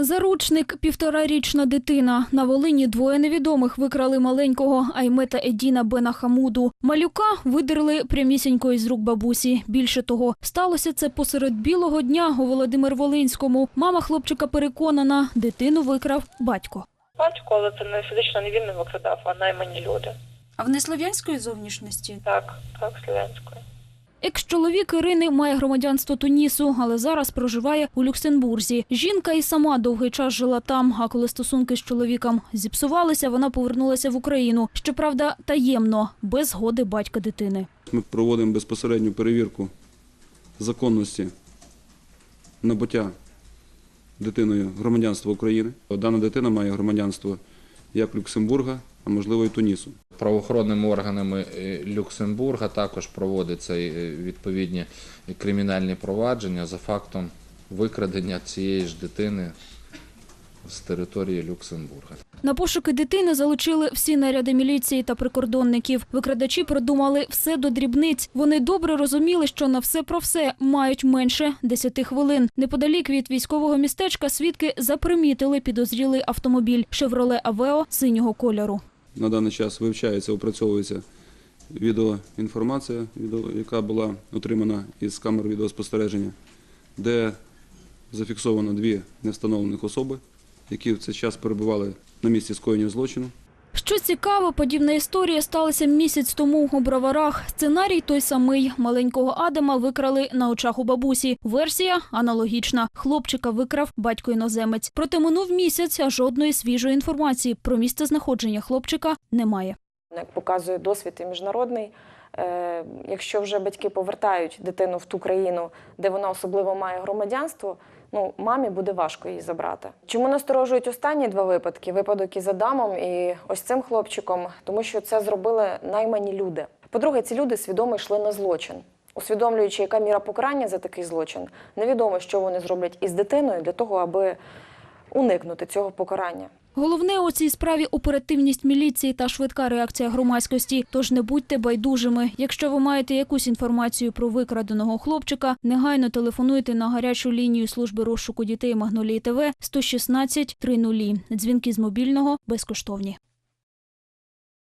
Заручник півторарічна дитина. На Волині двоє невідомих викрали маленького Аймета Едіна Бена Хамуду. Малюка видерли прямісінько із рук бабусі. Більше того, сталося це посеред білого дня у Володимир Волинському. Мама хлопчика переконана, дитину викрав батько. Батько, але це не фізично не він не викрадав, а наймані люди. А вони слов'янської зовнішності? Так, так, слов'янською. Екс-чоловік Ірини має громадянство Тунісу, але зараз проживає у Люксембурзі. Жінка і сама довгий час жила там. А коли стосунки з чоловіком зіпсувалися, вона повернулася в Україну. Щоправда, таємно, без згоди батька дитини. Ми проводимо безпосередню перевірку законності набуття дитиною громадянства України. Дана дитина має громадянство як Люксембурга, а можливо і Тунісу. Правоохоронними органами е, Люксембурга також проводяться е, відповідні кримінальні провадження за фактом викрадення цієї ж дитини з території Люксембурга. На пошуки дитини залучили всі наряди міліції та прикордонників. Викрадачі продумали все до дрібниць. Вони добре розуміли, що на все про все мають менше 10 хвилин. Неподалік від військового містечка свідки запримітили підозрілий автомобіль «Шевроле Авео» синього кольору. На даний час вивчається, опрацьовується відеоінформація, яка була отримана із камер відеоспостереження, де зафіксовано дві невстановлених особи, які в цей час перебували на місці скоєння злочину. Що цікаво, подібна історія сталася місяць тому у Броварах. Сценарій той самий. Маленького Адама викрали на очах у бабусі. Версія аналогічна. Хлопчика викрав батько-іноземець. Проте минув місяць, а жодної свіжої інформації про місце знаходження хлопчика немає. Як показує досвід і міжнародний, е, якщо вже батьки повертають дитину в ту країну, де вона особливо має громадянство, ну мамі буде важко її забрати. Чому насторожують останні два випадки? Випадок із Адамом і ось цим хлопчиком, тому що це зробили наймані люди. По-друге, ці люди свідомо йшли на злочин. Усвідомлюючи, яка міра покарання за такий злочин, невідомо, що вони зроблять із дитиною для того, аби уникнути цього покарання. Головне у цій справі оперативність міліції та швидка реакція громадськості. Тож не будьте байдужими. Якщо ви маєте якусь інформацію про викраденого хлопчика, негайно телефонуйте на гарячу лінію служби розшуку дітей Магнолії ТВ 116 30. Дзвінки з мобільного безкоштовні.